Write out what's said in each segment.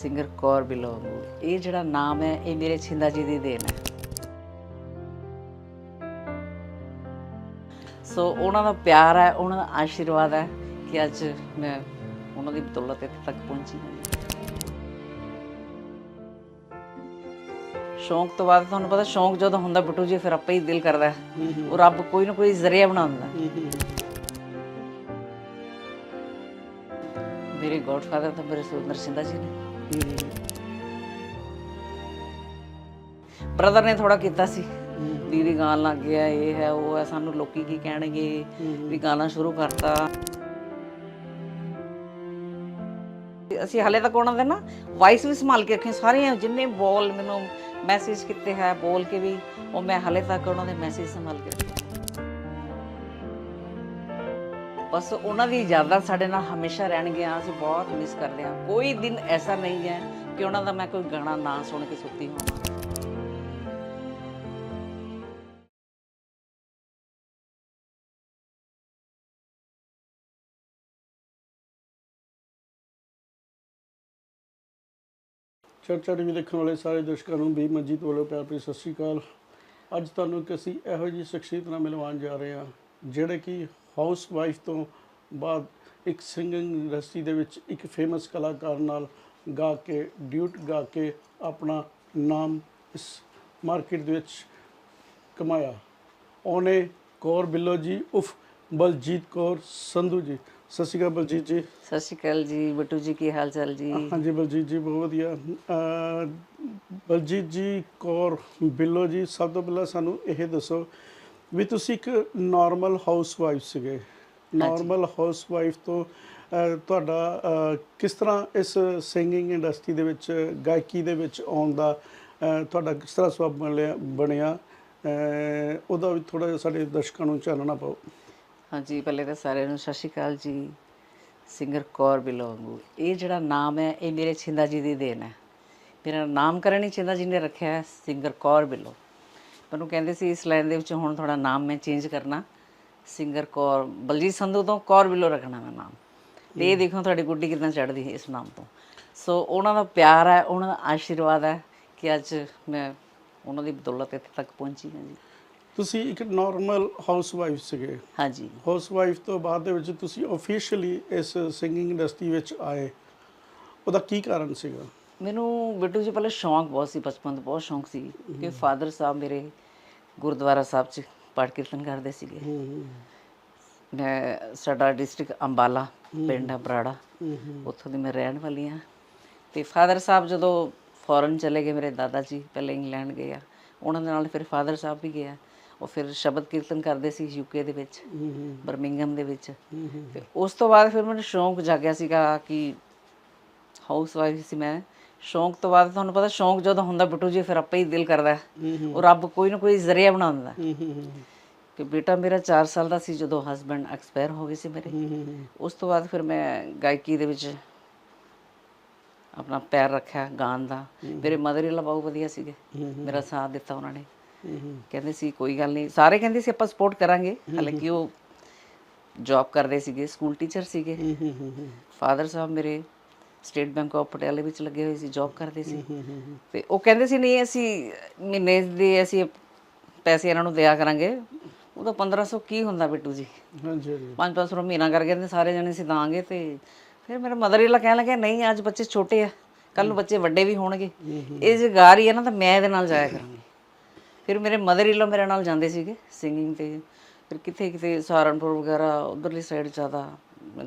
Singer Kaur belong ਇਹ ਜਿਹੜਾ ਨਾਮ ਹੈ ਇਹ ਮੇਰੇ ਛਿੰਦਾ ਜੀ ਦੀ ਦੇਣ ਹੈ। ਸੋ ਉਹਨਾਂ ਦਾ ਪਿਆਰ ਹੈ ਉਹਨਾਂ ਦਾ ਆਸ਼ੀਰਵਾਦ ਹੈ ਕਿ ਅੱਜ ਮੈਂ ਉਹਨਾਂ ਦੀ ਬਦੌਲਤ ਇੱਥੇ ਤੱਕ ਪਹੁੰਚੀ ਹਾਂ ਸ਼ੌਂਕ ਤੋਂ ਬਾਅਦ ਤੁਹਾਨੂੰ ਪਤਾ ਸ਼ੌਂਕ ਜਦੋਂ ਹੁੰਦਾ ਬਿੱਟੂ ਜੀ ਫਿਰ ਆਪੇ ਹੀ ਦਿਲ ਕਰਦਾ। ਉਹ ਰੱਬ ਕੋਈ ਨਾ ਕੋਈ ਜ਼ਰੀਆ ਬਣਾਉਂਦਾ ਮੇਰੇ ਗੋਡਫਾਦਰ ਤਾਂ ਮੇਰੇ ਸੁੰਦਰ ਸਿੰਧਾ ਜੀ ਨੇ। ਬ੍ਰਦਰ ਨੇ ਥੋੜਾ ਕੀਤਾ ਸੀ ਦੀਦੀ ਗਾਣ ਲੱਗ ਗਿਆ ਇਹ ਹੈ ਉਹ ਹੈ ਸਾਨੂੰ ਲੋਕੀ ਕੀ ਕਹਿਣਗੇ ਵੀ ਗਾਣਾ ਸ਼ੁਰੂ ਕਰਤਾ। ਅਸੀਂ ਹਲੇ ਤੱਕ ਉਹਨਾਂ ਦੇ ਨਾ ਵਾਇਸ ਵੀ ਸੰਭਾਲ ਕੇ ਰੱਖੇ ਸਾਰੀਆਂ ਜਿੰਨੇ ਬੋਲ ਮੈਨੂੰ ਮੈਸੇਜ ਕੀਤੇ ਹੈ ਬੋਲ ਕੇ ਵੀ ਉਹ ਮੈਂ ਹਲੇ ਤੱਕ ਉਹਨਾਂ ਦੇ ਮੈਸੇਜ ਸੰਭਾਲ ਕੇ ਰੱਖੇ। ਬਸ ਉਹਨਾਂ ਦੀ ਯਾਦਾਂ ਸਾਡੇ ਨਾਲ ਹਮੇਸ਼ਾ ਰਹਿਣਗੀਆਂ, ਅਸੀਂ ਬਹੁਤ ਮਿਸ ਕਰਦੇ ਹਾਂ। ਕੋਈ ਦਿਨ ਐਸਾ ਨਹੀਂ ਹੈ ਕਿ ਉਹਨਾਂ ਦਾ ਮੈਂ ਕੋਈ ਗਾਣਾ ਨਾ ਸੁਣ ਕੇ ਸੁੱਤੀ ਹੋਵਾਂ। ਚਰਚਾ ਟੀਵੀ ਦੇਖਣ ਵਾਲੇ ਸਾਰੇ ਦਰਸ਼ਕਾਂ ਨੂੰ ਵੀ ਮਨਜੀਤ ਵੱਲੋਂ ਪਿਆਰ ਭਰੀ ਸਤਿ ਸ਼੍ਰੀ ਅਕਾਲ। ਅੱਜ ਤੁਹਾਨੂੰ ਇੱਕ ਅਸੀਂ ਇਹੋ ਜਿਹੀ ਸ਼ਖਸੀਅਤ ਨਾਲ ਮਿਲਵਾਉਣ ਜਾ ਰਹੇ ਹਾਂ, ਜਿਹੜੇ ਕਿ ਹਾਊਸ ਵਾਈਫ ਤੋਂ ਬਾਅਦ ਇੱਕ ਸਿੰਗਿੰਗ ਇੰਡਸਟਰੀ ਦੇ ਵਿੱਚ ਇੱਕ ਫੇਮਸ ਕਲਾਕਾਰ ਨਾਲ ਗਾ ਕੇ ਡਿਊਟ ਗਾ ਕੇ ਆਪਣਾ ਨਾਮ ਇਸ ਮਾਰਕੀਟ ਦੇ ਵਿੱਚ ਕਮਾਇਆ। ਉਹਨੇ ਕੌਰ ਬਿੱਲੋ ਜੀ ਉਫ ਬਲਜੀਤ ਕੌਰ ਸੰਧੂ ਜੀ। ਸਤਿ ਸ਼੍ਰੀ ਅਕਾਲ ਬਲਜੀਤ ਜੀ। ਸਤਿ ਸ਼੍ਰੀ ਅਕਾਲ ਜੀ ਬਿੱਟੂ ਜੀ ਕੀ ਹਾਲ ਚਾਲ ਜੀ? ਹਾਂਜੀ ਬਲਜੀਤ ਜੀ ਬਹੁਤ ਵਧੀਆ। ਬਲਜੀਤ ਜੀ ਕੌਰ ਬਿੱਲੋ ਜੀ ਸਭ ਤੋਂ ਪਹਿਲਾਂ ਸਾਨੂੰ ਇਹ ਦੱਸੋ ਵੀ ਤੁਸੀਂ ਇੱਕ ਨਾਰਮਲ ਹਾਊਸ ਵਾਈਫ ਸੀਗੇ। ਨਾਰਮਲ ਹਾਊਸ ਵਾਈਫ ਤੋਂ ਤੁਹਾਡਾ ਕਿਸ ਤਰ੍ਹਾਂ ਇਸ ਸਿੰਗਿੰਗ ਇੰਡਸਟਰੀ ਦੇ ਵਿੱਚ ਗਾਇਕੀ ਦੇ ਵਿੱਚ ਆਉਣ ਦਾ ਤੁਹਾਡਾ ਕਿਸ ਤਰ੍ਹਾਂ ਸਬਬ ਬਣਿਆ ਉਹਦਾ ਵੀ ਥੋੜਾ ਜਿਹਾ ਸਾਡੇ ਦਰਸ਼ਕਾਂ ਨੂੰ ਚਾਨਣਾ ਪਾਓ। ਹਾਂਜੀ ਪਹਿਲੇ ਤਾਂ ਸਾਰਿਆਂ ਨੂੰ ਸਤਿ ਸ਼੍ਰੀ ਅਕਾਲ ਜੀ। ਸਿੰਗਰ ਕੌਰ ਬਿਲੋਂਗੂ ਇਹ ਜਿਹੜਾ ਨਾਮ ਹੈ ਇਹ ਮੇਰੇ ਛਿੰਦਾ ਜੀ ਦੀ ਦੇਣ ਹੈ। ਮੇਰਾ ਨਾਮਕਰਨ ਹੀ ਛਿੰਦਾ ਜੀ ਨੇ ਰੱਖਿਆ ਹੈ ਸਿੰਗਰ ਕੌਰ ਬਿਲੋ ਮੈਨੂੰ ਕਹਿੰਦੇ ਸੀ ਇਸ ਲਾਈਨ ਦੇ ਵਿੱਚ ਹੁਣ ਥੋੜਾ ਨਾਮ ਮੈਂ ਚੇਂਜ ਕਰਨਾ। ਸਿੰਗਰ ਕੌਰ ਬਲਜੀਤ ਸੰਧੂ ਤੋਂ ਕੌਰ ਬਿਲੋ ਰੱਖਣਾ ਮੈਂ ਨਾਮ। ਤੇ ਇਹ ਦੇਖੋ ਤੁਹਾਡੀ ਗੁੱਡੀ ਕਿਦਾਂ ਚੜਦੀ ਹੈ ਇਸ ਨਾਮ ਤੋਂ। ਸੋ ਉਹਨਾਂ ਦਾ ਪਿਆਰ ਹੈ ਉਹਨਾਂ ਦਾ ਆਸ਼ੀਰਵਾਦ ਹੈ ਕਿ ਅੱਜ ਮੈਂ ਉਹਨਾਂ ਦੀ ਬਦੌਲਤ ਇੱਥੇ ਤੱਕ ਪਹੁੰਚੀ ਹਾਂ ਜੀ। ਤੁਸੀਂ ਇੱਕ ਨਾਰਮਲ ਹਾਊਸ ਵਾਈਫ ਸੀਗੇ। ਹਾਂਜੀ। ਹਾਊਸ ਵਾਈਫ ਤੋਂ ਬਾਅਦ ਦੇ ਵਿੱਚ ਤੁਸੀਂ ਆਫੀਸ਼ੀਅਲੀ ਇਸ ਸਿੰਗਿੰਗ ਇੰਡਸਟਰੀ ਵਿੱਚ ਆਏ। ਉਹਦਾ ਕੀ ਕਾਰਨ ਸੀਗਾ? ਮੈਨੂੰ ਬਿੱਟੂ ਜੀ ਪਹਿਲੇ ਸ਼ੌਂਕ ਬਹੁਤ ਸੀ ਬਚਪਨ ਤੋਂ ਬਹੁਤ ਸ਼ੌਂਕ ਸੀ ਕਿ ਫਾਦਰ ਸਾਹਿਬ ਮੇਰੇ ਗੁਰਦੁਆਰਾ ਸਾਹਿਬ 'ਚ ਪਾਠ ਕੀਰਤਨ ਕਰਦੇ ਸੀਗੇ। ਮੈਂ ਸਾਡਾ ਡਿਸਟ੍ਰਿਕਟ ਅੰਬਾਲਾ ਪਿੰਡ ਬਰਾੜਾ ਉੱਥੋਂ ਦੀ ਮੈਂ ਰਹਿਣ ਵਾਲੀ ਹਾਂ। ਤੇ ਫਾਦਰ ਸਾਹਿਬ ਜਦੋਂ ਫੋਰਨ ਚਲੇ ਗਏ ਮੇਰੇ ਦਾਦਾ ਜੀ ਪਹਿਲੇ ਇੰਗਲੈਂਡ ਗਏ ਆ। ਉਹਨਾਂ ਦੇ ਨਾਲ ਫਿਰ ਫਾਦਰ ਸਾਹਿਬ ਵੀ ਗਿਆ ਉਹ ਫਿਰ ਸ਼ਬਦ ਕੀਰਤਨ ਕਰਦੇ ਸੀ ਯੂਕੇ ਦੇ ਵਿੱਚ ਬਰਮਿੰਗਮ ਦੇ ਵਿੱਚ। ਤੇ ਉਸ ਤੋਂ ਬਾਅਦ ਫਿਰ ਮੈਨੂੰ ਸ਼ੌਂਕ ਜਾਗਿਆ ਸੀਗਾ ਕਿ ਹਾਊਸ ਵਾਈਫ ਸੀ ਮੈਂ। ਸ਼ੌਂਕ ਤੋਂ ਬਾਅਦ ਤੁਹਾਨੂੰ ਪਤਾ ਸ਼ੌਂਕ ਜਦੋਂ ਹੁੰਦਾ ਬਿੱਟੂ ਜੀ ਫਿਰ ਆਪੇ ਹੀ ਦਿਲ ਕਰਦਾ। ਉਹ ਰੱਬ ਕੋਈ ਨਾ ਕੋਈ ਜ਼ਰੀਆ ਬਣਾਉਂਦਾ। ਕਿ ਬੇਟਾ ਮੇਰਾ 4 ਸਾਲ ਦਾ ਸੀ ਜਦੋਂ ਹਸਬੰਡ ਐਕਸਪਾਇਰ ਹੋ ਗਏ ਸੀ ਮੇਰੇ। ਉਸ ਤੋਂ ਬਾਅਦ ਫਿਰ ਮੈਂ ਗਾਇਕੀ ਦੇ ਵਿੱਚ ਆਪਣਾ ਪੈਰ ਰੱਖਿਆ ਗਾਣ ਦਾ। ਮੇਰੇ ਮਦਰ ਇਨ ਲਾ ਬਹੁਤ ਵਧੀਆ ਸੀਗੇ। ਮੇਰਾ ਸਾਥ ਦਿੱਤਾ ਉਹਨਾਂ ਨੇ। ਕਹਿੰਦੇ ਸੀ ਕੋਈ ਗੱਲ ਨਹੀਂ। ਸਾਰੇ ਕਹਿੰਦੇ ਸੀ ਆਪਾਂ ਸਪੋਰਟ ਕਰਾਂਗੇ। ਹਾਲਾਂਕਿ ਉਹ ਜੌਬ ਕਰਦੇ ਸੀਗੇ ਸਕੂਲ ਟੀਚਰ ਸੀਗੇ। ਫਾਦਰ ਸਾਹਿਬ ਮੇਰੇ ਸਟੇਟ ਬੈਂਕ ਆਫ ਪਟਿਆਲੇ ਵਿੱਚ ਲੱਗੇ ਹੋਏ ਸੀ ਜੌਬ ਕਰਦੇ ਸੀ। ਤੇ ਉਹ ਕਹਿੰਦੇ ਸੀ ਨਹੀਂ ਅਸੀਂ ਮਹੀਨੇ ਦੇ ਅਸੀਂ ਪੈਸੇ ਇਹਨਾਂ ਨੂੰ ਦਿਆ ਕਰਾਂਗੇ। ਉਦੋਂ 1500 ਕੀ ਹੁੰਦਾ ਬਿੱਟੂ ਜੀ? ਹਾਂਜੀ ਹਾਂਜੀ। 5-500 ਮਹੀਨਾ ਕਰ ਕਹਿੰਦੇ ਸਾਰੇ ਜਣੇ ਅਸੀਂ ਦਾਂਗੇ ਤੇ ਫਿਰ ਮੇਰੇ ਮਦਰ ਇਲਾ ਕਹਿਣ ਲੱਗੇ ਨਹੀਂ ਅੱਜ ਬੱਚੇ ਛੋਟੇ ਆ ਕੱਲ ਨੂੰ ਬੱਚੇ ਵੱਡੇ ਵੀ ਹੋਣਗੇ। ਇਹ ਜੇ ਗਾ ਰਹੀ ਹੈ ਨਾ ਤਾਂ ਮੈਂ ਇਹਦੇ ਨਾਲ ਜਾਇਆ ਕਰਾਂਗੀ ਫਿਰ ਮੇਰੇ ਮਦਰ ਇਲਾ ਮੇਰੇ ਨਾਲ ਜਾਂਦੇ ਸੀਗੇ ਸਿੰਗਿੰਗ ਤੇ। ਫਿਰ ਕਿੱਥੇ ਕਿਤੇ ਸਹਾਰਨਪੁਰ ਵਗੈਰਾ ਉਧਰਲੀ ਸਾਈਡ ਜ਼ਿਆਦਾ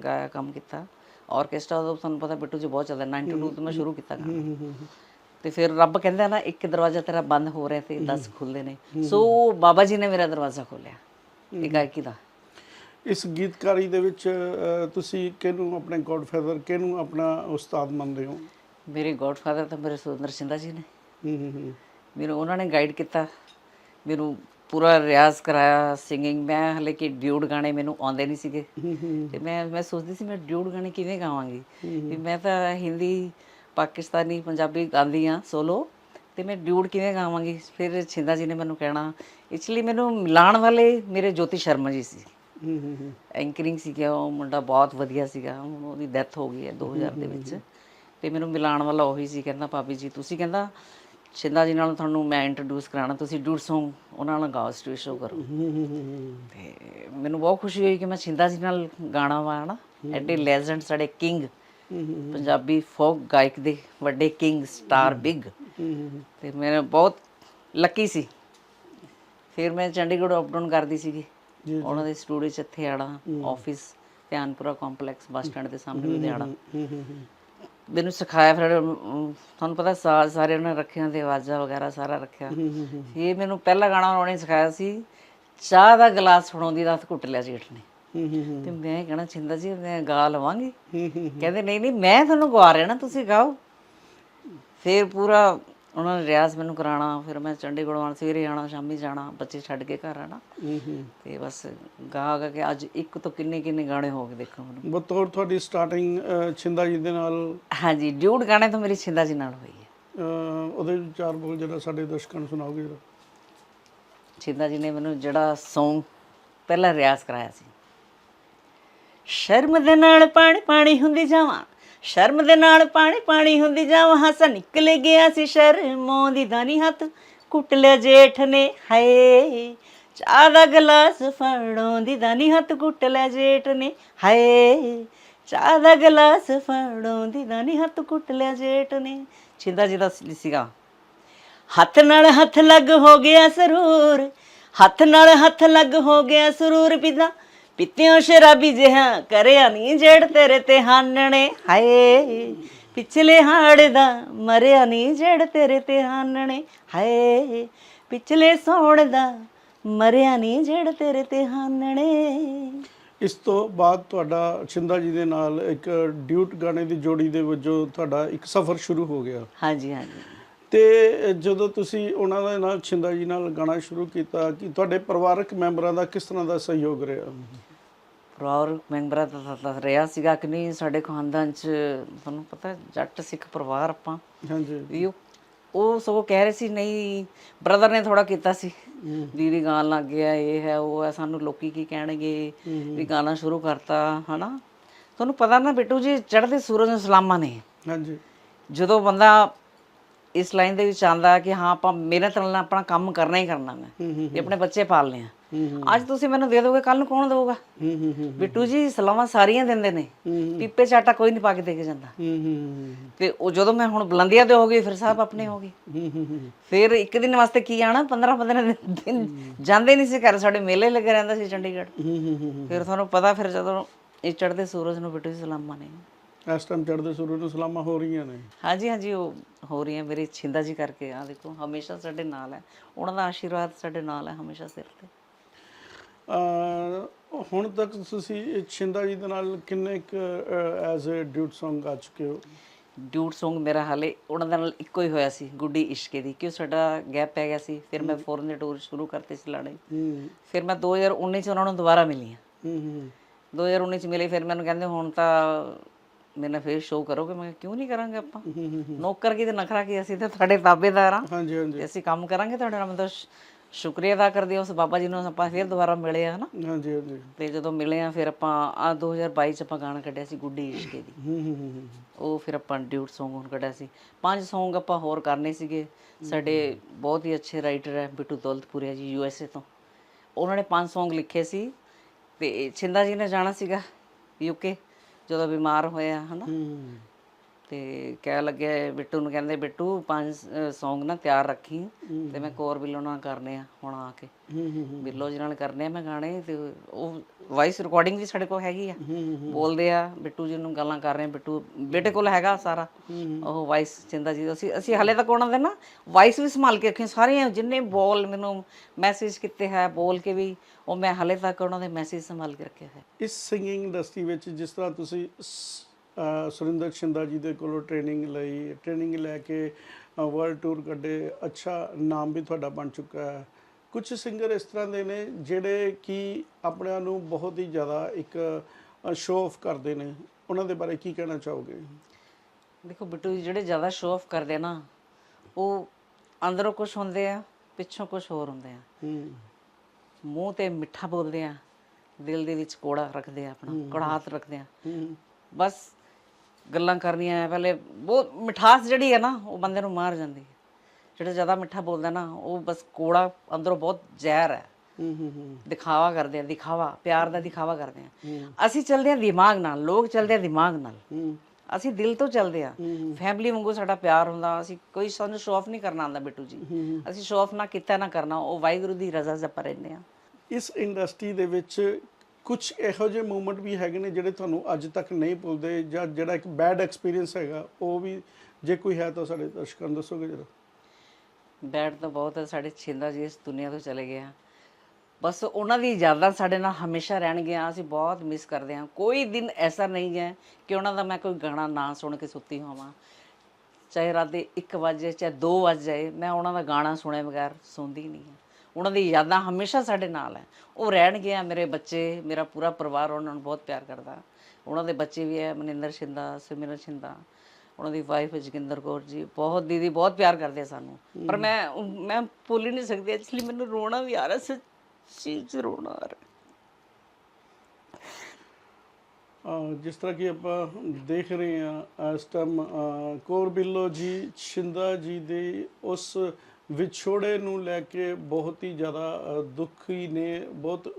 ਗਾਇਆ ਕੰਮ ਕੀਤਾ। ਆਰਕੈਸਟਰਾ ਦਾ ਤੁਹਾਨੂੰ ਪਤਾ ਬਿੱਟੂ ਜੀ ਬਹੁਤ ਚੱਲਦਾ 92 ਤੋਂ ਮੈਂ ਸ਼ੁਰੂ ਕੀਤਾ ਗਾਣਾ। ਤੇ ਫਿਰ ਰੱਬ ਕਹਿੰਦਾ ਨਾ ਇੱਕ ਦਰਵਾਜ਼ਾ ਤੇਰਾ ਬੰਦ ਹੋ ਰਿਹਾ ਤੇ 10 ਖੁੱਲਦੇ ਨੇ। ਸੋ ਬਾਬਾ ਜੀ ਨੇ ਮੇਰਾ ਦਰਵਾਜ਼ਾ ਖੋਲਿਆ ਇਹ ਗਾਇਕੀ ਦਾ। ਇਸ ਗੀਤਕਾਰੀ ਦੇ ਵਿੱਚ ਤੁਸੀਂ ਕਿਹਨੂੰ ਆਪਣੇ ਗੋਡਫਾਦਰ ਕਿਹਨੂੰ ਆਪਣਾ ਉਸਤਾਦ ਮੰਨਦੇ ਹੋ? ਮੇਰੇ ਗੋਡਫਾਦਰ ਤਾਂ ਮੇਰੇ ਸੁਰਿੰਦਰ ਸਿੰਧਾ ਜੀ ਨੇ। ਹੂੰ ਹੂੰ ਮੈਨੂੰ ਉਹਨਾਂ ਨੇ ਗਾਈਡ ਕੀਤਾ। ਮੈਨੂੰ ਪੂਰਾ ਰਿਆਜ਼ ਕਰਾਇਆ ਸਿੰਗਿੰਗ ਮੈਂ ਹਲੇ ਕਿ ਡਿਊਡ ਗਾਣੇ ਮੈਨੂੰ ਆਉਂਦੇ ਨਹੀਂ ਸੀਗੇ। ਤੇ ਮੈਂ ਮੈਂ ਸੋਚਦੀ ਸੀ ਮੈਂ ਡਿਊਡ ਗਾਣੇ ਕਿਵੇਂ ਗਾਵਾਂਗੀ? ਵੀ ਮੈਂ ਤਾਂ ਹਿੰਦੀ ਪਾਕਿਸਤਾਨੀ ਪੰਜਾਬੀ ਗਾਉਂਦੀ ਆ ਸੋਲੋ ਤੇ ਮੈਂ ਡਿਊਡ ਕਿਵੇਂ ਗਾਵਾਂਗੀ? ਫਿਰ ਛਿੰਦਾ ਜੀ ਨੇ ਮੈਨੂੰ ਕਹਿਣਾ ਇਸ ਲਈ ਮੈਨੂੰ ਮਿਲਾਉਣ ਵਾਲੇ ਮੇਰੇ ਜੋਤੀ ਸ਼ਰਮਾ ਜੀ ਸੀ। ਐਂਕਰਿੰਗ ਸੀਗਾ ਉਹ ਮੁੰਡਾ ਬਹੁਤ ਵਧੀਆ ਸੀਗਾ ਉਹਦੀ ਡੈਥ ਹੋ ਗਈ ਹੈ 2000 ਦੇ ਵਿੱਚ। ਤੇ ਮੈਨੂੰ ਮਿਲਾਉਣ ਵਾਲਾ ਉਹੀ ਸੀ ਕਹਿੰਦਾ ਭਾਬੀ ਜੀ ਤੁਸੀਂ ਕਹਿੰਦਾ ਛਿੰਦਾ ਜੀ ਨਾਲ ਤੁਹਾਨੂੰ ਮੈਂ ਇੰਟਰੋਡਿਊਸ ਕਰਾਣਾ ਤੁਸੀਂ ਡੂਡ Song ਉਹਨਾਂ ਨਾਲ ਗਾਓ ਸਟੇਜ ਸ਼ੋ ਕਰੋ। ਤੇ ਮੈਨੂੰ ਬਹੁਤ ਖੁਸ਼ੀ ਹੋਈ ਕਿ ਮੈਂ ਛਿੰਦਾ ਜੀ ਨਾਲ ਗਾਣਾ ਵਾ ਨਾ ਐਡੇ ਲੈਜੈਂਡ ਸਾਡੇ ਕਿੰਗ ਪੰਜਾਬੀ ਫੋਕ ਗਾਇਕ ਦੇ ਵੱਡੇ ਕਿੰਗ ਸਟਾਰ ਬਿਗ। ਤੇ ਮੈਂ ਬਹੁਤ ਲੱਕੀ ਸੀ। ਫਿਰ ਮੈਂ ਚੰਡੀਗੜ੍ਹ ਅਪ ਡਾਊਨ ਕਰਦੀ ਸੀਗੀ। ਉਹਨਾਂ ਦੇ ਸਟੂਡੀਓ ਚ ਇੱਥੇ ਆੜਾ office Dhianpura complex bus stand ਦੇ ਸਾਹਮਣੇ ਲੁਧਿਆਣਾ। ਮੈਨੂੰ ਸਿਖਾਇਆ ਫਿਰ ਅਮ, ਤੁਹਾਨੂੰ ਪਤਾ ਸਾ- ਸਾਰਿਆਂ ਨੇ ਰੱਖਿਆ ਤੇ ਆਵਾਜ਼ਾਂ ਵਗੈਰਾ ਸਾਰਾ ਰੱਖਿਆ। ਇਹ ਮੈਨੂੰ ਪਹਿਲਾ ਗਾਣਾ ਉਹਨੇ ਸਿਖਾਇਆ ਸੀ ਚਾਹ ਦਾ ਗਲਾਸ ਫੜਾਉਂਦੀ ਰਾਤ ਘੁੱਟ ਲਿਆ ਜੇਠ ਨੇ ਹੂੰ ਹੂੰ ਤੇ ਮੈਂ ਕਹਿਣਾ ਚਿੰਦਾ ਜੀ ਮੈਂ ਗਾ ਲਵਾਂਗੀ। ਹੂੰ ਹੂੰ ਕਹਿੰਦੇ ਨਹੀਂ ਨਹੀਂ ਮੈਂ ਤੁਹਾਨੂੰ ਗਵਾ ਰਿਹਾ ਨਾ ਤੁਸੀਂ ਗਾਓ। ਫਿਰ ਪੂਰਾ ਉਹਨਾਂ ਨੇ ਰਿਆਜ਼ ਮੈਨੂੰ ਕਰਾਉਣਾ ਫਿਰ ਮੈਂ ਚੰਡੀਗੜ੍ਹੋਂ ਆਉਣਾ ਸਵੇਰੇ ਆਣਾ ਸ਼ਾਮੀ ਜਾਣਾ ਬੱਚੇ ਛੱਡ ਕੇ ਘਰ ਆਣਾ ਤੇ ਬਸ ਗਾ ਗਾ ਕੇ ਅੱਜ ਇੱਕ ਤੋਂ ਕਿੰਨੇ ਕਿੰਨੇ ਗਾਣੇ ਹੋ ਗਏ ਦੇਖੋ ਮੈਨੂੰ। ਬਤੌਰ ਤੁਹਾਡੀ ਸਟਾਰਟਿੰਗ ਛਿੰਦਾ ਜੀ ਦੇ ਨਾਲ? ਹਾਂਜੀ ਡਿਊਡ ਗਾਣੇ ਤਾਂ ਮੇਰੀ ਛਿੰਦਾ ਜੀ ਨਾਲ ਹੋਈ ਹੈ। ਉਹਦੇ ਚਾਰ ਬੋਲ ਜਿਹੜਾ ਸਾਡੇ ਦਰਸ਼ਕਾਂ ਨੂੰ ਸੁਣਾਓਗੇ ਜਰਾ? ਛਿੰਦਾ ਜੀ ਨੇ ਮੈਨੂੰ ਜਿਹੜਾ Song ਪਹਿਲਾ ਰਿਆਜ਼ ਕਰਾਇਆ ਸੀ। ਸ਼ਰਮ ਦੇ ਨਾਲ ਪਾਣੀ ਪਾਣੀ ਹੁੰਦੀ ਜਾਵਾਂ ਸ਼ਰਮ ਦੇ ਨਾਲ ਪਾਣੀ ਪਾਣੀ ਹੁੰਦੀ ਜਾਵਾਂ ਹੱਸ ਨਿਕਲ ਗਿਆ ਸੀ ਸ਼ਰਮੋਂ ਦੀ ਦਾਨੀ ਹੱਥ ਕੁੱਟ ਲਿਆ ਜੇਠ ਨੇ, ਹਾਏ। ਚਾਹ ਦਾ ਗਲਾਸ ਫੜੋਂ ਦੀ ਦਾਨੀ ਹੱਥ ਕੁੱਟ ਲਿਆ ਜੇਠ ਨੇ, ਹਾਏ। ਚਾਹ ਦਾ ਗਲਾਸ ਫੜੋਂ ਦੀ ਦਾਨੀ ਹੱਥ ਕੁੱਟ ਲਿਆ ਜੇਠ ਨੇ। ਛਿੰਦਾ ਜੀ ਦਾ ਸੀਗਾ। ਹੱਥ ਨਾਲ ਹੱਥ ਲੱਗ ਹੋ ਗਿਆ ਸਰੂਰ, ਹੱਥ ਨਾਲ ਹੱਥ ਲੱਗ ਹੋ ਗਿਆ ਸਰੂਰ ਪਿਤਾ। ਪਿੱਤਿਓ ਸ਼ਰਾਬੀ ਜਿਹਾ ਕਰਿਆ ਨਹੀਂ ਜੜ ਤੇਰੇ ਤੇ ਹਾਨਣੇ। ਹਾਏ ਪਿਛਲੇ ਹਾੜ ਦਾ ਮਰਿਆ ਨਹੀਂ ਜੜ ਤੇਰੇ ਤੇ ਹਾਨਣੇ। ਹਾਏ ਪਿਛਲੇ ਸੌਣ ਦਾ ਮਰਿਆ ਨਹੀਂ ਜੜ ਤੇਰੇ ਤੇ ਹਾਨਣੇ। ਇਸ ਤੋਂ ਬਾਅਦ ਤੁਹਾਡਾ ਛਿੰਦਾ ਜੀ ਦੇ ਨਾਲ ਇੱਕ ਡਿਊਟ ਗਾਣੇ ਦੀ ਜੋੜੀ ਦੇ ਵਜੋਂ ਤੁਹਾਡਾ ਇੱਕ ਸਫ਼ਰ ਸ਼ੁਰੂ ਹੋ ਗਿਆ। ਹਾਂਜੀ ਹਾਂਜੀ। ਤੇ ਜਦੋਂ ਤੁਸੀਂ ਉਹਨਾਂ ਦੇ ਨਾਲ ਛਿੰਦਾ ਜੀ ਨਾਲ ਗਾਣਾ ਸ਼ੁਰੂ ਕੀਤਾ ਕਿ ਤੁਹਾਡੇ ਪਰਿਵਾਰਕ ਮੈਂਬਰਾਂ ਦਾ ਕਿਸ ਤਰ੍ਹਾਂ ਦਾ ਸਹਿਯੋਗ ਰਿਹਾ? ਪਰਿਵਾਰ ਮੈਂਬਰਾਂ ਦਾ ਤਾਂ- ਰਿਹਾ ਸੀਗਾ ਕਿ ਨਹੀਂ ਸਾਡੇ ਖਾਨਦਾਨ ਚ ਤੁਹਾਨੂੰ ਪਤਾ ਜੱਟ ਸਿੱਖ ਪਰਿਵਾਰ ਆਪਾਂ। ਹਾਂਜੀ। ਵੀ ਉਹ ਉਹ ਸਗੋਂ ਕਹਿ ਰਹੇ ਸੀ ਨਹੀਂ ਬ੍ਰਦਰ ਨੇ ਥੋੜਾ ਕੀਤਾ ਸੀ। ਦੀਦੀ ਗਾਣ ਲੱਗ ਗਿਆ ਇਹ ਹੈ ਉਹ ਹੈ ਸਾਨੂੰ ਲੋਕੀ ਕੀ ਕਹਿਣਗੇ? ਵੀ ਗਾਣਾ ਸ਼ੁਰੂ ਕਰਤਾ ਹਨਾ? ਤੁਹਾਨੂੰ ਪਤਾ ਨਾ ਬਿੱਟੂ ਜੀ ਚੜ੍ਹਦੇ ਸੂਰਜ ਨੂੰ ਸਲਾਮਾਂ ਨੇ। ਹਾਂਜੀ। ਜਦੋਂ ਬੰਦਾ ਇਸ ਲਾਈਨ ਦੇ ਵਿੱਚ ਆਂਦਾ ਕਿ ਹਾਂ ਆਪਾਂ ਮਿਹਨਤ ਨਾਲ ਆਪਣਾ ਕੰਮ ਕਰਨਾ ਹੀ ਕਰਨਾ ਮੈਂ ਤੇ ਆਪਣੇ ਬੱਚੇ ਪਾਲਨੇ ਆ। ਅੱਜ ਤੁਸੀਂ ਮੈਨੂੰ ਦੇ ਦੋਗੇ ਕੱਲ ਨੂੰ ਕੌਣ ਦੇਊਗਾ? ਹੂੰ ਹੂੰ ਹੂੰ ਬਿੱਟੂ ਜੀ ਸਲਾਮਾਂ ਸਾਰੀਆਂ ਦਿੰਦੇ ਨੇ। ਪੀਪੇ ਚ ਆਟਾ ਕੋਈ ਨਹੀਂ ਪਾ ਕੇ ਦੇ ਕੇ ਜਾਂਦਾ। ਹੂੰ ਹੂੰ ਤੇ ਉਹ ਜਦੋਂ ਮੈਂ ਹੁਣ ਬੁਲੰਦੀਆਂ ਤੇ ਹੋ ਗਈ ਫਿਰ ਸਾਹਿਬ ਆਪਣੇ ਹੋ ਗਏ। ਫਿਰ ਇੱਕ ਦਿਨ ਵਾਸਤੇ ਕੀ ਆਣਾ? 15 15 ਦਿਨ ਜਾਂਦੇ ਨਹੀਂ ਸੀ ਘਰ ਸਾਡੇ ਮੇਲੇ ਲੱਗੇ ਰਹਿੰਦਾ ਸੀ ਚੰਡੀਗੜ੍ਹ। ਫਿਰ ਤੁਹਾਨੂੰ ਪਤਾ ਫਿਰ ਜਦੋਂ ਇਹ ਚੜ੍ਹਦੇ ਸੂਰਜ ਨੂੰ ਬਿੱਟੂ ਜੀ ਸਲਾਮਾਂ ਨੇ। ਇਸ ਟਾਈਮ ਚੜ੍ਹਦੇ ਸੂਰਜ ਨੂੰ ਸਲਾਮਾਂ ਹੋ ਰਹੀਆਂ ਨੇ। ਹਾਂਜੀ ਹਾਂਜੀ ਉਹ ਹੋ ਰਹੀਆਂ ਮੇਰੇ ਛਿੰਦਾ ਜੀ ਕਰਕੇ। ਆ ਦੇਖੋ ਹਮੇਸ਼ਾ ਸਾਡੇ ਨਾਲ ਹੈ। ਉਹਨਾਂ ਦਾ ਆਸ਼ੀਰਵਾਦ ਸਾਡੇ ਨਾਲ ਹੈ ਹਮੇਸ਼ਾ ਸਿਰ ਤੇ। ਹੁਣ ਤੱਕ ਤੁਸੀਂ ਛਿੰਦਾ ਜੀ ਦੇ ਨਾਲ ਕਿੰਨੇ ਕੁ ਐਜ਼ ਅ ਡਿਊਟ Song ਗਾ ਚੁੱਕੇ ਹੋ? ਡਿਊਟ Song ਮੇਰਾ ਹਾਲੇ ਉਹਨਾਂ ਦੇ ਨਾਲ ਇੱਕੋ ਹੀ ਹੋਇਆ ਸੀ ਗੁੱਡੀ ਇਸ਼ਕੇ ਦੀ ਕਿਉਂ ਸਾਡਾ ਗੈਪ ਪੈ ਗਿਆ ਸੀ ਫਿਰ ਮੈਂ ਫੋਰਨ ਦੇ ਟੂਰ ਸ਼ੁਰੂ ਕਰਤੇ ਸੀ ਹੂੰ। ਫਿਰ ਮੈਂ 2019 ਚ ਉਹਨਾਂ ਨੂੰ ਦੁਬਾਰਾ ਮਿਲੀ ਹਾਂ ਹੂੰ। ਹੂੰ 2019 ਚ ਮਿਲੇ ਫਿਰ ਮੈਨੂੰ ਕਹਿੰਦੇ ਹੁਣ ਤਾਂ ਮੇਰੇ ਨਾਲ ਫੇਰ ਸ਼ੋਅ ਕਰੋਗੇ ਮੈਂ ਕਿਉਂ ਨਹੀਂ ਕਰਾਂਗੇ ਆਪਾਂ? ਨੌਕਰ ਕੀ ਤੇ ਨਖਰਾ ਕੀ ਅਸੀਂ ਤਾਂ ਤੁਹਾਡੇ ਤਾਬੇਦਾਰ ਆ ਹਾਂਜੀ ਹਾਂਜੀ। ਅਸੀਂ ਕੰਮ ਕਰਾਂਗੇ ਤੁਹਾਡੇ ਨਾਲ ਮਤਲਬ ਸ਼ੁਕਰੀਆ ਅਦਾ ਕਰਦੇ ਹਾਂ ਉਸ ਬਾਬਾ ਜੀ ਨੂੰ ਆਪਾਂ ਫੇਰ ਦੁਬਾਰਾ ਮਿਲੇ ਆ ਹਨਾ? ਹਾਂਜੀ ਹਾਂਜੀ। ਤੇ ਜਦੋਂ ਮਿਲੇ ਆ ਫਿਰ ਆਪਾਂ ਆ 2022 ਚ ਆਪਾਂ ਗਾਣਾ ਕੱਢਿਆ ਸੀ ਗੁੱਡੀ ਇਸ਼ਕੇ ਦੀ। ਹੂੰ ਹੂੰ ਹੂੰ ਉਹ ਫਿਰ ਆਪਾਂ ਡਿਊਟ Song ਹੁਣ ਕੱਢਿਆ ਸੀ। ਪੰਜ Song ਆਪਾਂ ਹੋਰ ਕਰਨੇ ਸੀਗੇ। ਸਾਡੇ ਬਹੁਤ ਹੀ ਅੱਛੇ ਰਾਈਟਰ ਹੈ ਬਿੱਟੂ ਦੌਲਤਪੁਰੀਆ ਜੀ ਯੂ ਐਸ ਏ ਤੋਂ। ਉਹਨਾਂ ਨੇ ਪੰਜ Song ਲਿਖੇ ਸੀ। ਤੇ ਛਿੰਦਾ ਜੀ ਨੇ ਜਾਣਾ ਸੀਗਾ ਯੂਕੇ ਜਦੋਂ ਬਿਮਾਰ ਹੋਇਆ ਹਨਾ? ਹੂੰ। ਤੇ ਕਹਿ ਲੱਗੇ ਬਿੱਟੂ ਨੂੰ ਕਹਿੰਦੇ ਬਿੱਟੂ ਪੰਜ Song ਨਾ ਤਿਆਰ ਰੱਖੀ ਤੇ ਮੈਂ ਕੋਰ ਬਿੱਲੋ ਨਾਲ ਕਰਨੇ ਆ ਹੁਣ ਆ ਕੇ। ਹੂੰ ਹੂੰ ਬਿੱਲੋ ਜੀ ਨਾਲ ਕਰਨੇ ਆ ਮੈਂ ਗਾਣੇ ਤੇ ਉਹ ਵਾਇਸ ਰਿਕਾਰਡਿੰਗ ਵੀ ਸਾਡੇ ਕੋਲ ਹੈਗੀ ਆ। ਬੋਲਦੇ ਆ ਬਿੱਟੂ ਜੀ ਨੂੰ ਗੱਲਾਂ ਕਰ ਰਹੇ ਆ ਬਿੱਟੂ ਬੇਟੇ ਕੋਲ ਹੈਗਾ ਸਾਰਾ। ਉਹ ਵਾਇਸ ਚਿੰਦਾ ਜੀ ਅਸੀਂ ਅਸੀਂ ਹਲੇ ਤੱਕ ਉਹਨਾਂ ਦੇ ਨਾ ਵਾਇਸ ਵੀ ਸੰਭਾਲ ਕੇ ਰੱਖੇ ਸਾਰੀਆਂ ਜਿੰਨੇ ਬੋਲ ਮੈਨੂੰ ਮੈਸੇਜ ਕੀਤੇ ਹੈ ਬੋਲ ਕੇ ਵੀ ਉਹ ਮੈਂ ਹਲੇ ਤੱਕ ਉਹਨਾਂ ਦੇ ਮੈਸੇਜ ਸੰਭਾਲ ਕੇ ਰੱਖਿਆ ਹੈ ਇਸ ਸਿੰਗਿੰਗ ਇੰਡਸਟਰੀ ਵਿੱਚ ਜਿਸ ਤਰ੍ਹਾਂ ਤੁਸੀਂ ਸੁਰਿੰਦਰ ਸ਼ਿੰਦਾ ਜੀ ਦੇ ਕੋਲੋਂ ਟ੍ਰੇਨਿੰਗ ਲਈ। ਟ੍ਰੇਨਿੰਗ ਲੈ ਕੇ ਵਰਲਡ ਟੂਰ ਕੱਢੇ। ਅੱਛਾ ਨਾਮ ਵੀ ਤੁਹਾਡਾ ਬਣ ਚੁੱਕਾ ਹੈ। ਕੁਝ ਸਿੰਗਰ ਇਸ ਤਰ੍ਹਾਂ ਦੇ ਨੇ ਜਿਹੜੇ ਕਿ ਆਪਣਿਆਂ ਨੂੰ ਬਹੁਤ ਹੀ ਜ਼ਿਆਦਾ ਇੱਕ ਸ਼ੋਅ ਆਫ ਕਰਦੇ ਨੇ। ਉਹਨਾਂ ਦੇ ਬਾਰੇ ਕੀ ਕਹਿਣਾ ਚਾਹੋਗੇ? ਦੇਖੋ ਬਿੱਟੂ ਜੀ ਜਿਹੜੇ ਜ਼ਿਆਦਾ ਸ਼ੋਅ ਆਫ ਕਰਦੇ ਨਾ ਉਹ ਅੰਦਰੋਂ ਕੁਝ ਹੁੰਦੇ ਆ ਪਿੱਛੋਂ ਕੁਝ ਹੋਰ ਹੁੰਦੇ ਆ। ਹੂੰ। ਮੂੰਹ ਤੇ ਮਿੱਠਾ ਬੋਲਦੇ ਆ ਦਿਲ ਦੇ ਵਿੱਚ ਕੋੜਾ ਰੱਖਦੇ ਆ ਆਪਣਾ ਕੜਾਹਤ ਰੱਖਦੇ ਆ। ਹੂੰ। ਬਸ ਗੱਲਾਂ ਕਰਨੀਆਂ ਪਹਿਲੇ ਬਹੁਤ ਮਿਠਾਸ ਜਿਹੜੀ ਹੈ ਨਾ ਉਹ ਬੰਦੇ ਨੂੰ ਮਾਰ ਜਾਂਦੀ ਹੈ ਜਿਹੜਾ ਜ਼ਿਆਦਾ ਮਿੱਠਾ ਬੋਲਦਾ ਨਾ ਉਹ ਬਸ ਕੋੜਾ ਅੰਦਰੋਂ ਬਹੁਤ ਜ਼ਹਿਰ ਹੈ ਦਿਖਾਵਾ ਕਰਦੇ ਆ ਦਿਖਾਵਾ ਪਿਆਰ ਦਾ ਦਿਖਾਵਾ ਕਰਦੇ ਆ। ਅਸੀਂ ਚੱਲਦੇ ਆ ਦਿਮਾਗ ਨਾਲ ਲੋਕ ਚੱਲਦੇ ਆ ਦਿਮਾਗ ਨਾਲ। ਅਸੀਂ ਦਿਲ ਤੋਂ ਚੱਲਦੇ ਆ। ਫੈਮਿਲੀ ਵਾਂਗੂ ਸਾਡਾ ਪਿਆਰ ਹੁੰਦਾ ਅਸੀਂ ਕੋਈ ਸਾਨੂੰ ਸ਼ੋਅ ਆਫ ਨਹੀਂ ਕਰਨਾ ਆਉਂਦਾ ਬਿੱਟੂ ਜੀ। ਅਸੀਂ ਸ਼ੋਅ ਆਫ ਨਾ ਕੀਤਾ ਨਾ ਕਰਨਾ ਉਹ ਵਾਹਿਗੁਰੂ ਦੀ ਰਜ਼ਾ ਜ ਆਪਾਂ ਰਹਿੰਦੇ ਆ। ਇਸ ਇੰਡਸਟਰੀ ਦੇ ਵਿੱਚ ਕੁਝ ਇਹੋ ਜਿਹੇ ਮੂਮੈਂਟ ਵੀ ਹੈਗੇ ਨੇ ਜਿਹੜੇ ਤੁਹਾਨੂੰ ਅੱਜ ਤੱਕ ਨਹੀਂ ਭੁੱਲਦੇ ਜਾਂ ਜਿਹੜਾ ਇੱਕ ਬੈਡ ਐਕਸਪੀਰੀਅੰਸ ਹੈਗਾ, ਉਹ ਵੀ ਜੇ ਕੋਈ ਹੈ ਤਾਂ ਸਾਡੇ ਦਰਸ਼ਕਾਂ ਨੂੰ ਦੱਸੋਗੇ ਜਰਾ? ਬੈਡ ਤਾਂ ਬਹੁਤ ਹੈ, ਸਾਡੇ ਛਿੰਦਾ ਜੀ ਇਸ ਦੁਨੀਆ ਤੋਂ ਚਲੇ ਗਏ ਆ। ਬਸ ਉਹਨਾਂ ਦੀ ਯਾਦਾਂ ਸਾਡੇ ਨਾਲ ਹਮੇਸ਼ਾ ਰਹਿਣਗੀਆਂ, ਅਸੀਂ ਬਹੁਤ ਮਿਸ ਕਰਦੇ ਹਾਂ। ਕੋਈ ਦਿਨ ਐਸਾ ਨਹੀਂ ਹੈ ਕਿ ਉਹਨਾਂ ਦਾ ਮੈਂ ਕੋਈ ਗਾਣਾ ਨਾ ਸੁਣ ਕੇ ਸੁੱਤੀ ਹੋਵਾਂ। ਚਾਹੇ ਰਾਤ ਦੇ 1 ਵਜੇ ਚਾਹੇ 2 ਵਜੇ ਜਾਏ, ਮੈਂ ਉਹਨਾਂ ਦਾ ਗਾਣਾ ਸੁਣੇ ਬਗੈਰ ਸੌਂਦੀ ਨਹੀਂ ਹਾਂ। ਉਹਨਾਂ ਦੀ ਯਾਦਾਂ ਹਮੇਸ਼ਾ ਸਾਡੇ ਨਾਲ ਹੈ। ਉਹ ਰਹਿਣਗੇ ਆ ਮੇਰੇ ਬੱਚੇ, ਮੇਰਾ ਪੂਰਾ ਪਰਿਵਾਰ ਉਹਨਾਂ ਨੂੰ ਬਹੁਤ ਪਿਆਰ ਕਰਦਾ। ਉਹਨਾਂ ਦੇ ਬੱਚੇ ਵੀ ਹੈ, ਮਨਿੰਦਰ ਸ਼ਿੰਦਾ ਸਿਮਰਨ ਸ਼ਿੰਦਾ, ਉਹਨਾਂ ਦੀ ਵਾਈਫ ਜੋਗਿੰਦਰ ਕੌਰ ਜੀ, ਬਹੁਤ ਦੀਦੀ ਬਹੁਤ ਪਿਆਰ ਕਰਦੇ ਸਾਨੂੰ। ਪਰ ਮੈਂ ਮੈਂ ਭੁੱਲ ਹੀ ਨਹੀਂ ਸਕਦੀ ਐਕਚੁਅਲੀ ਮੈਨੂੰ ਰੋਣਾ ਵੀ ਆ ਰਿਹਾ, ਸੱਚੀ ਚ ਰੋਣਾ ਆ ਰਿਹਾ। ਜਿਸ ਤਰ੍ਹਾਂ ਕਿ ਆਪਾਂ ਦੇਖ ਰਹੇ ਹਾਂ, ਇਸ ਟਾਈਮ ਕੌਰ ਬਿੱਲੋ ਜੀ, ਸ਼ਿੰਦਾ ਜੀ ਦੇ ਉਸ ਵਿਛੋੜੇ ਨੂੰ ਲੈ ਕੇ ਬਹੁਤ ਹੀ ਜ਼ਿਆਦਾ ਅਹ, ਦੁਖੀ ਨੇ ਬਹੁਤ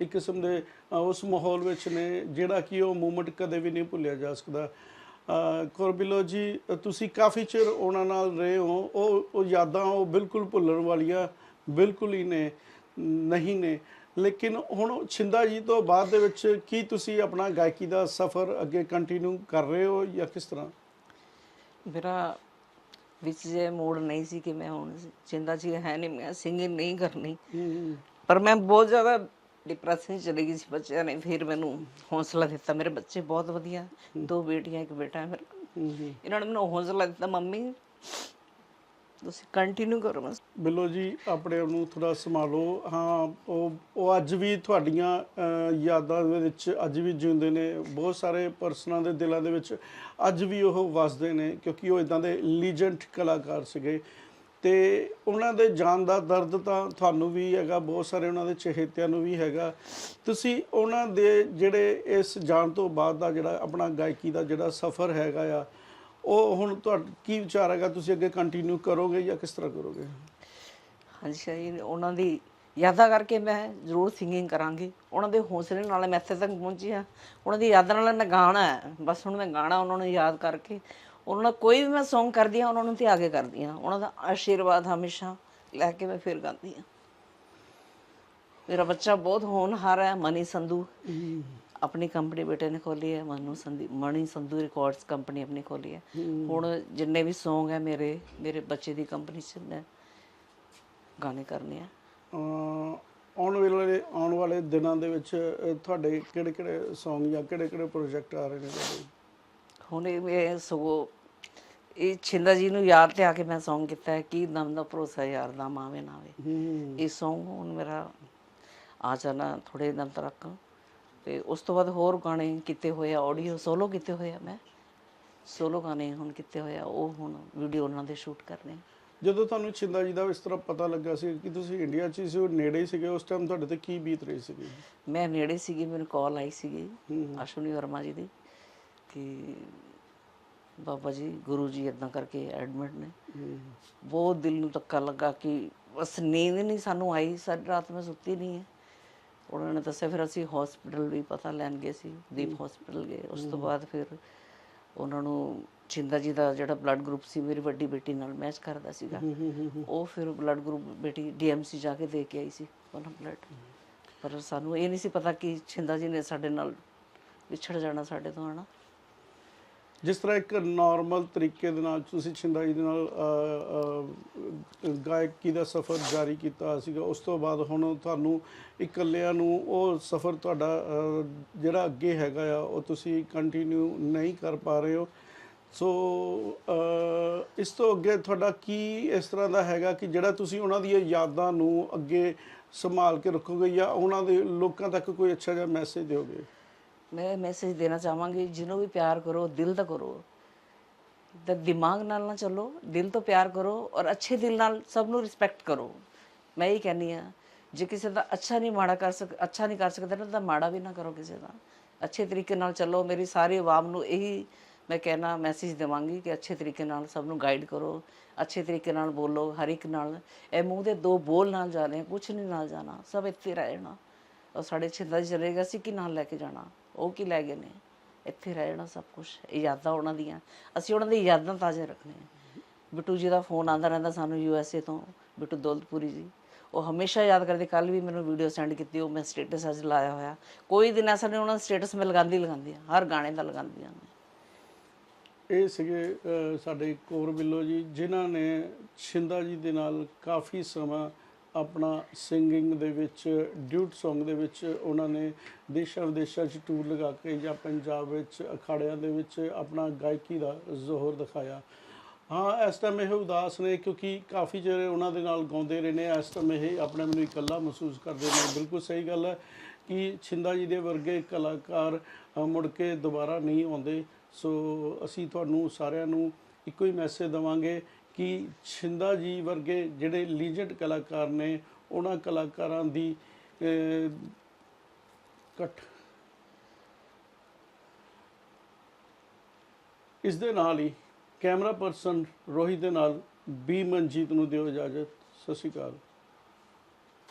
ਇੱਕ ਕਿਸਮ ਦੇ ਉਸ ਮਾਹੌਲ ਵਿੱਚ ਨੇ ਜਿਹੜਾ ਕਿ ਉਹ ਮੂਮੈਂਟ ਕਦੇ ਵੀ ਨਹੀਂ ਭੁੱਲਿਆ ਜਾ ਸਕਦਾ। ਅਹ, ਕੌਰ ਬਿੱਲੋ ਜੀ ਤੁਸੀਂ ਕਾਫੀ ਚਿਰ ਉਹਨਾਂ ਨਾਲ ਰਹੇ ਹੋ ਉਹ ਉਹ ਯਾਦਾਂ ਉਹ ਬਿਲਕੁਲ ਭੁੱਲਣ ਵਾਲੀਆਂ ਬਿਲਕੁਲ ਹੀ ਨੇ ਨਹੀਂ ਨੇ। ਲੇਕਿਨ ਹੁਣ ਛਿੰਦਾ ਜੀ ਤੋਂ ਬਾਅਦ ਦੇ ਵਿੱਚ ਕੀ ਤੁਸੀਂ ਆਪਣਾ ਗਾਇਕੀ ਦਾ ਸਫ਼ਰ ਅੱਗੇ ਕੰਟੀਨਿਊ ਕਰ ਰਹੇ ਹੋ ਜਾਂ ਕਿਸ ਤਰ੍ਹਾਂ? ਮੇਰਾ ਵਿੱਚ ਜੇ ਮੂਡ ਨਹੀਂ ਸੀ ਕਿ ਮੈਂ ਹੁਣ ਚਿੰਤਾ ਜੀ ਹੈ ਨਹੀਂ ਮੈਂ ਸਿੰਗਿੰਗ ਨਹੀਂ ਕਰਨੀ। ਪਰ ਮੈਂ ਬਹੁਤ ਜ਼ਿਆਦਾ ਡਿਪਰੈਸ਼ਨ ਚਲੀ ਗਈ ਸੀ ਬੱਚਿਆਂ ਨੇ ਫਿਰ ਮੈਨੂੰ ਹੌਸਲਾ ਦਿੱਤਾ। ਮੇਰੇ ਬੱਚੇ ਬਹੁਤ ਵਧੀਆ ਦੋ ਬੇਟੀਆਂ ਇੱਕ ਬੇਟਾ ਹੈ ਮੇਰੇ। ਇਹਨਾਂ ਨੇ ਮੈਨੂੰ ਹੌਸਲਾ ਦਿੱਤਾ ਮੰਮੀ ਤੁਸੀਂ ਕੰਟੀਨਿਊ ਕਰੋ ਬਸ। ਬਿੱਲੋ ਜੀ, ਆਪਣੇ ਆਪ ਨੂੰ ਥੋੜਾ ਸੰਭਾਲੋ। ਹਾਂ, ਉਹ ਉਹ ਅੱਜ ਵੀ ਤੁਹਾਡੀਆਂ ਯਾਦਾਂ ਦੇ ਵਿੱਚ ਅੱਜ ਵੀ ਜਿਉਂਦੇ ਨੇ। ਬਹੁਤ ਸਾਰੇ ਪਰਸਨਾਂ ਦੇ ਦਿਲਾਂ ਦੇ ਵਿੱਚ ਅੱਜ ਵੀ ਉਹ ਵਸਦੇ ਨੇ, ਕਿਉਂਕਿ ਉਹ ਇਦਾਂ ਦੇ ਲੀਜੈਂਟ ਕਲਾਕਾਰ ਸੀਗੇ। ਤੇ ਉਹਨਾਂ ਦੇ ਜਾਨ ਦਾ ਦਰਦ ਤਾਂ ਤੁਹਾਨੂੰ ਵੀ ਹੈਗਾ, ਬਹੁਤ ਸਾਰੇ ਉਹਨਾਂ ਦੇ ਚਹੇਤਿਆਂ ਨੂੰ ਵੀ ਹੈਗਾ। ਤੁਸੀਂ ਉਹਨਾਂ ਦੇ ਜਿਹੜੇ ਇਸ ਜਾਨ ਤੋਂ ਬਾਅਦ ਦਾ ਜਿਹੜਾ ਆਪਣਾ ਗਾਇਕੀ ਦਾ ਜਿਹੜਾ ਸਫ਼ਰ ਹੈਗਾ ਆ ਉਹ ਹੁਣ ਤੁਹਾਡਾ ਕੀ ਵਿਚਾਰ ਹੈਗਾ? ਤੁਸੀਂ ਅੱਗੇ ਕੰਟੀਨਿਊ ਕਰੋਗੇ ਜਾਂ ਕਿਸ ਤਰ੍ਹਾਂ ਕਰੋਗੇ? ਹਾਂਜੀ ਸ਼ਾਹੀ ਉਹਨਾਂ ਦੀ ਯਾਦਾਂ ਕਰਕੇ ਮੈਂ ਜ਼ਰੂਰ ਸਿੰਗਿੰਗ ਕਰਾਂਗੀ। ਉਹਨਾਂ ਦੇ ਹੌਸਲੇ ਨਾਲ ਮੈਂ ਇੱਥੇ ਤੱਕ ਪਹੁੰਚੀ ਹਾਂ। ਉਹਨਾਂ ਦੀ ਯਾਦਾਂ ਨਾਲ ਮੈਂ ਗਾਣਾ ਹੈ। ਬਸ ਹੁਣ ਮੈਂ ਗਾਣਾ ਉਹਨਾਂ ਨੂੰ ਯਾਦ ਕਰਕੇ ਉਹਨਾਂ ਨਾਲ ਕੋਈ ਵੀ ਮੈਂ Song ਕਰਦੀ ਹਾਂ ਉਹਨਾਂ ਨੂੰ ਤੇ ਆਗੇ ਕਰਦੀ ਹਾਂ। ਉਹਨਾਂ ਦਾ ਆਸ਼ੀਰਵਾਦ ਹਮੇਸ਼ਾ ਲੈ ਕੇ ਮੈਂ ਫਿਰ ਗਾਉਂਦੀ ਹਾਂ। ਮੇਰਾ ਬੱਚਾ ਬਹੁਤ ਹੋਣਹਾਰ ਹੈ ਮਨੀ ਸੰਧੂ। ਆਪਣੀ ਕੰਪਨੀ ਬੇਟੇ ਨੇ ਖੋਲੀ ਹੈ ਮਨੂ ਸੰਧੂ ਮਣੀ ਸੰਧੂ ਰਿਕਾਰਡਸ ਕੰਪਨੀ ਆਪਣੀ ਖੋਲੀ ਹੈ। ਹੁਣ ਜਿੰਨੇ ਵੀ Song ਹੈ ਮੇਰੇ ਮੇਰੇ ਬੱਚੇ ਦੀ ਕੰਪਨੀ 'ਚ ਮੈਂ ਗਾਣੇ ਕਰਨੇ ਆ। ਆਉਣ ਵਾਲੇ ਆਉਣ ਵਾਲੇ ਦਿਨਾਂ ਦੇ ਵਿੱਚ ਤੁਹਾਡੇ ਕਿਹੜੇ ਕਿਹੜੇ Song ਜਾਂ ਕਿਹੜੇ ਕਿਹੜੇ ਪ੍ਰੋਜੈਕਟ ਆ ਰਹੇ ਨੇ ਤੁਹਾਡੇ? ਹੁਣ ਇਹ ਸਗੋਂ ਇਹ ਛਿੰਦਾ ਜੀ ਨੂੰ ਯਾਦ ਤੇ ਆ ਕੇ ਮੈਂ Song ਕੀਤਾ ਹੈ ਕੀ ਦਮ ਦਾ ਭਰੋਸਾ ਯਾਰ ਦਾ ਮਾਵੇ ਨਾਵੇ ਇਹ Song ਹੁਣ ਮੇਰਾ ਆ ਜਾਣਾ ਥੋੜੇ ਦਿਨ ਤੱਕ। ਤੇ ਉਸ ਤੋਂ ਬਾਅਦ ਹੋਰ ਗਾਣੇ ਕੀਤੇ ਹੋਏ ਆ ਆਡੀਓ ਸੋਲੋ ਕੀਤੇ ਹੋਏ ਆ ਮੈਂ। ਸੋਲੋ ਗਾਣੇ ਹੁਣ ਕੀਤੇ ਹੋਏ ਆ ਉਹ ਹੁਣ ਵੀਡੀਓ ਉਹਨਾਂ ਦੇ ਸ਼ੂਟ ਕਰਨੇ। ਜਦੋਂ ਤੁਹਾਨੂੰ ਛਿੰਦਾ ਜੀ ਦਾ ਇਸ ਤਰ੍ਹਾਂ ਪਤਾ ਲੱਗਾ ਸੀ ਕਿ ਤੁਸੀਂ ਇੰਡੀਆ 'ਚ ਸੀ ਉਹ ਨੇੜੇ ਹੀ ਸੀਗੇ ਉਸ ਟਾਈਮ ਤੁਹਾਡੇ ਤੇ ਕੀ ਬੀਤ ਰਹੀ ਸੀਗੀ? ਮੈਂ ਨੇੜੇ ਸੀਗੀ ਮੈਨੂੰ ਕਾਲ ਆਈ ਸੀਗੀ। ਅਸ਼ਵਨੀ ਵਰਮਾ ਜੀ ਦੀ ਕਿ ਬਾਬਾ ਜੀ ਗੁਰੂ ਜੀ ਇਦਾਂ ਕਰਕੇ ਐਡਮਿਟ ਨੇ। ਬਹੁਤ ਦਿਲ ਨੂੰ ਧੱਕਾ ਲੱਗਾ ਕਿ ਬਸ ਨੀਂਦ ਨਹੀਂ ਸਾਨੂੰ ਆਈ ਸਾਰੀ ਰਾਤ ਮੈਂ ਸੁੱਤੀ ਨਹੀਂ ਹੈ। ਉਹਨਾਂ ਨੇ ਦੱਸਿਆ ਫਿਰ ਅਸੀਂ ਹਸਪੀਟਲ ਵੀ ਪਤਾ ਲੈਣ ਗਏ ਸੀ ਦੀਪ ਹਸਪੀਟਲ ਗਏ। ਉਸ ਤੋਂ ਬਾਅਦ ਫਿਰ ਉਹਨਾਂ ਨੂੰ ਚਿੰਦਾ ਜੀ ਦਾ ਜਿਹੜਾ ਬਲੱਡ ਗਰੁੱਪ ਸੀ ਮੇਰੀ ਵੱਡੀ ਬੇਟੀ ਨਾਲ ਮੈਚ ਕਰਦਾ ਸੀਗਾ। ਉਹ ਫਿਰ ਬਲੱਡ ਗਰੁੱਪ ਬੇਟੀ ਡੀਐਮਸੀ ਜਾ ਕੇ ਦੇ ਕੇ ਆਈ ਸੀ ਉਹਨਾਂ ਬਲੱਡ ਪਰ ਸਾਨੂੰ ਇਹ ਨਹੀਂ ਸੀ ਪਤਾ ਕਿ ਚਿੰਦਾ ਜੀ ਨੇ ਸਾਡੇ ਨਾਲ ਵਿਛੜ ਜਾਣਾ ਸਾਡੇ ਤੋਂ ਹਨਾ? ਜਿਸ ਤਰ੍ਹਾਂ ਇੱਕ ਨਾਰਮਲ ਤਰੀਕੇ ਦੇ ਨਾਲ ਤੁਸੀਂ ਛਿੰਦਾ ਜੀ ਦੇ ਨਾਲ ਗਾਇਕੀ ਦਾ ਸਫ਼ਰ ਜਾਰੀ ਕੀਤਾ ਸੀਗਾ, ਉਸ ਤੋਂ ਬਾਅਦ ਹੁਣ ਤੁਹਾਨੂੰ ਇਕੱਲਿਆਂ ਨੂੰ ਉਹ ਸਫ਼ਰ ਤੁਹਾਡਾ ਜਿਹੜਾ ਅੱਗੇ ਹੈਗਾ ਆ, ਉਹ ਤੁਸੀਂ ਕੰਟੀਨਿਊ ਨਹੀਂ ਕਰ ਪਾ ਰਹੇ ਹੋ। ਸੋ ਇਸ ਤੋਂ ਅੱਗੇ ਤੁਹਾਡਾ ਕੀ ਇਸ ਤਰ੍ਹਾਂ ਦਾ ਹੈਗਾ ਕਿ ਜਿਹੜਾ ਤੁਸੀਂ ਉਹਨਾਂ ਦੀਆਂ ਯਾਦਾਂ ਨੂੰ ਅੱਗੇ ਸੰਭਾਲ ਕੇ ਰੱਖੋਗੇ ਜਾਂ ਉਹਨਾਂ ਦੇ ਲੋਕਾਂ ਤੱਕ ਕੋਈ ਅੱਛਾ ਜਿਹਾ ਮੈਸੇਜ ਦਿਓਗੇ? ਮੈਂ ਇਹ ਮੈਸੇਜ ਦੇਣਾ ਚਾਹਾਂਗੀ, ਜਿਹਨੂੰ ਵੀ ਪਿਆਰ ਕਰੋ, ਦਿਲ ਦਾ ਕਰੋ। ਤਾਂ ਦਿਮਾਗ ਨਾਲ ਨਾ ਚੱਲੋ, ਦਿਲ ਤੋਂ ਪਿਆਰ ਕਰੋ ਔਰ ਅੱਛੇ ਦਿਲ ਨਾਲ ਸਭ ਨੂੰ ਰਿਸਪੈਕਟ ਕਰੋ। ਮੈਂ ਇਹ ਕਹਿੰਨੀ ਆ ਜੇ ਕਿਸੇ ਦਾ ਅੱਛਾ ਨਹੀਂ ਮਾੜਾ ਕਰ ਸਕ, ਅੱਛਾ ਨਹੀਂ ਕਰ ਸਕਦਾ ਨਾ, ਤਾਂ ਮਾੜਾ ਵੀ ਨਾ ਕਰੋ ਕਿਸੇ ਦਾ। ਅੱਛੇ ਤਰੀਕੇ ਨਾਲ ਚੱਲੋ, ਮੇਰੀ ਸਾਰੀ ਆਵਾਮ ਨੂੰ ਇਹੀ ਮੈਂ ਕਹਿਣਾ ਮੈਸੇਜ ਦੇਵਾਂਗੀ ਕਿ ਅੱਛੇ ਤਰੀਕੇ ਨਾਲ ਸਭ ਨੂੰ ਗਾਈਡ ਕਰੋ। ਅੱਛੇ ਤਰੀਕੇ ਨਾਲ ਬੋਲੋ, ਹਰ ਇੱਕ ਨਾਲ। ਇਹ ਮੂੰਹ ਦੇ ਦੋ ਬੋਲ ਨਾਲ ਜਾਣੇ, ਕੁਛ ਨਹੀਂ ਨਾਲ ਜਾਣਾ, ਸਭ ਇੱਥੇ ਰਹਿਣਾ। ਔਰ ਸਾਡੇ ਛਿੰਦਾ ਜੀ ਚਲੇ ਸੀ ਕਿ ਨਾਲ ਲੈ ਕੇ ਜਾਣਾ? ਉਹ ਕੀ ਲੈ ਗਏ ਨੇ? ਇੱਥੇ ਰਹਿ ਜਾਣਾ ਸਭ ਕੁਝ ਯਾਦਾਂ ਉਹਨਾਂ ਦੀਆਂ। ਅਸੀਂ ਉਹਨਾਂ ਦੀ ਯਾਦਾਂ ਤਾਜ਼ਾ ਰੱਖਣੀਆਂ। ਬਿੱਟੂ ਜੀ ਦਾ ਫੋਨ ਆਉਂਦਾ ਰਹਿੰਦਾ ਸਾਨੂੰ ਯੂ ਐਸ ਏ ਤੋਂ, ਬਿੱਟੂ ਦੌਲਤਪੁਰੀ ਜੀ। ਉਹ ਹਮੇਸ਼ਾ ਯਾਦ ਕਰਦੇ ਕੱਲ ਵੀ ਮੈਨੂੰ ਵੀਡੀਓ ਸੈਂਡ ਕੀਤੀ, ਉਹ ਮੈਂ ਸਟੇਟਸ ਅੱਜ ਲਾਇਆ ਹੋਇਆ। ਕੋਈ ਦਿਨ ਐਸਾ ਨਹੀਂ, ਉਹਨਾਂ ਦਾ ਸਟੇਟਸ ਮੈਂ ਲਗਾਉਂਦੀ ਲਗਾਉਂਦੀ ਹਾਂ, ਹਰ ਗਾਣੇ ਦਾ ਲਗਾਉਂਦੀ ਹਾਂ ਇਹ ਸੀਗੇ ਸਾਡੇ ਕੋਰ ਬਿੱਲੋ ਜੀ, ਜਿਨ੍ਹਾਂ ਨੇ ਸ਼ਿੰਦਾ ਜੀ ਦੇ ਨਾਲ ਕਾਫੀ ਸਮਾਂ ਆਪਣਾ ਸਿੰਗਿੰਗ ਦੇ ਵਿੱਚ ਡਿਊਟ Song ਦੇ ਵਿੱਚ ਉਹਨਾਂ ਨੇ ਦੇਸ਼ਾਂ ਵਿਦੇਸ਼ਾਂ 'ਚ ਟੂਰ ਲਗਾ ਕੇ ਜਾਂ ਪੰਜਾਬ ਵਿੱਚ, ਅਖਾੜਿਆਂ ਦੇ ਵਿੱਚ ਆਪਣਾ ਗਾਇਕੀ ਦਾ ਜ਼ੋਹਰ ਦਿਖਾਇਆ। ਹਾਂ, ਇਸ ਟਾਈਮ ਇਹ ਉਦਾਸ ਨੇ ਕਿਉਂਕਿ ਕਾਫੀ ਜਿਹੜੇ ਉਹਨਾਂ ਦੇ ਨਾਲ ਗਾਉਂਦੇ ਰਹੇ ਨੇ। ਇਸ ਟਾਈਮ ਇਹ ਆਪਣੇ ਮੈਨੂੰ ਇਕੱਲਾ ਮਹਿਸੂਸ ਕਰਦੇ ਨੇ। ਬਿਲਕੁਲ ਸਹੀ ਗੱਲ ਹੈ ਕਿ ਛਿੰਦਾ ਜੀ ਦੇ ਵਰਗੇ ਕਲਾਕਾਰ ਮੁੜ ਕੇ ਦੁਬਾਰਾ ਨਹੀਂ ਆਉਂਦੇ। ਸੋ ਅਸੀਂ ਤੁਹਾਨੂੰ ਸਾਰਿਆਂ ਨੂੰ ਇੱਕੋ ਹੀ ਮੈਸੇਜ ਦਵਾਂਗੇ ਕਿ ਛਿੰਦਾ ਜੀ ਵਰਗੇ ਜਿਹੜੇ ਲੀਜੈਂਡ ਕਲਾਕਾਰ ਨੇ ਉਹਨਾਂ ਕਲਾਕਾਰਾਂ ਦੀ ਅ, ਕੱਟ ਇਸ ਦੇ ਨਾਲ ਹੀ ਕੈਮਰਾ ਪਰਸਨ ਰੋਹਿਤ ਦੇ ਨਾਲ ਬੀ ਮਨਜੀਤ ਨੂੰ ਦਿਓ ਇਜਾਜ਼ਤ। ਸਤਿ ਸ਼੍ਰੀ ਅਕਾਲ।